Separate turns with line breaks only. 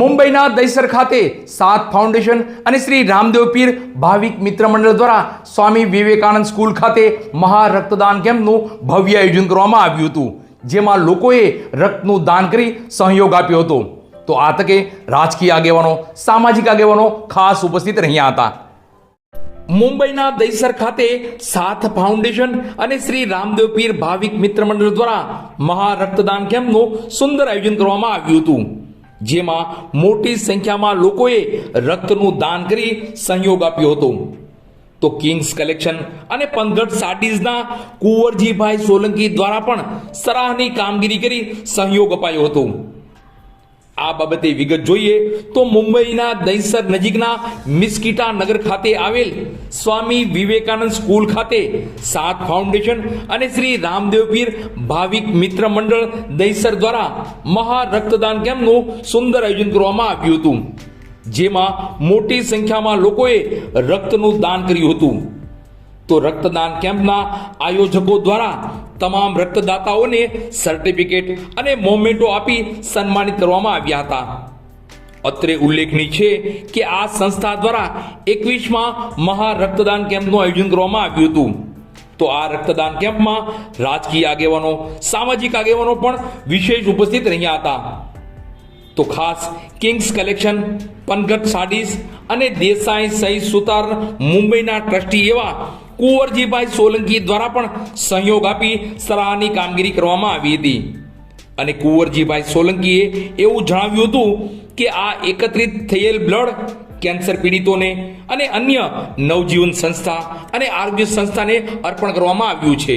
મુંબઈના દૈસર ખાતે સાત ફાઉન્ડેશન અને શ્રી રામદેવ પીર ભાવિક મિત્ર મંડળ દ્વારા સ્વામી વિવેકાનંદ સ્કૂલ ખાતે મહા રક્તદાન કેમ્પનું ભવ્ય આયોજન કરવામાં આવ્યું હતું, જેમાં લોકોએ રક્તનું દાન કરી સહયોગ આપ્યો હતો. તો આ તકે રાજકીય આગેવાનો, સામાજિક આગેવાનો ખાસ ઉપસ્થિત રહ્યા હતા. મુંબઈના દહીસર ખાતે સાથ ફાઉન્ડેશન અને શ્રી રામદેવ પીર ભાવિક મિત્ર મંડળ દ્વારા મહા રક્તદાન કેમ્પનું સુંદર આયોજન કરવામાં આવ્યું હતું. જેમાં મોટી સંખ્યામાં લોકોએ રક્તનું દાન કરી સહયોગ આપ્યો હતો. તો કિંગ્સ કલેક્શન અને પંથગઢ સાટીઝના કુંવરજીભાઈ સોલંકી દ્વારા પણ સરાહની કામગીરી કરી સહયોગ અપાયો હતો. આ બાબતે વિગત જોઈએ તો મુંબઈના દહીસર નજીકના મિસ્કિટા નગર ખાતે આવેલ સ્વામી વિવેકાનંદ સ્કૂલ ખાતે સાત ફાઉન્ડેશન અને શ્રી રામદેવપીર ભાવિક મિત્ર મંડળ દહીસર દ્વારા મહા રક્તદાન કેમ્પનું સુંદર આયોજન કરવામાં આવ્યું હતું. જેમાં મોટી સંખ્યામાં લોકોએ રક્તનું દાન કર્યું હતું. તો રક્તદાન કેમ્પના આયોજકો દ્વારા તમામ રક્તદાતાઓને સર્ટિફિકેટ અને મોમેન્ટો આપી સન્માનિત કરવામાં આવ્યા હતા. અત્રે ઉલ્લેખનીય છે કે આ સંસ્થા દ્વારા એકવીસમાં મહા રક્તદાન કેમ્પનું આયોજન કરવામાં આવ્યું હતું. તો આ રક્તદાન કેમ્પમાં રાજકીય આગેવાનો, સામાજિક આગેવાનો પણ વિશેષ ઉપસ્થિત રહ્યા હતા. તો ખાસ કિંગ્સ કલેક્શન પનગટ સાડીસ અને દેસાઈ સહી સુતાર મુંબઈના ટ્રસ્ટી એવા કુંવરજીભાઈ સોલંકી દ્વારા પણ સહયોગ આપી સરાહની કામગીરી કરવામાં આવી હતી. અને કુંવરજીભાઈ સોલંકીએ એવું જણાવ્યું હતું કે આ એકત્રિત થયેલ બ્લડ કેન્સર પીડિતોને અને અન્ય નવજીવન સંસ્થા અને આરોગ્ય સંસ્થાને અર્પણ કરવામાં આવ્યું છે.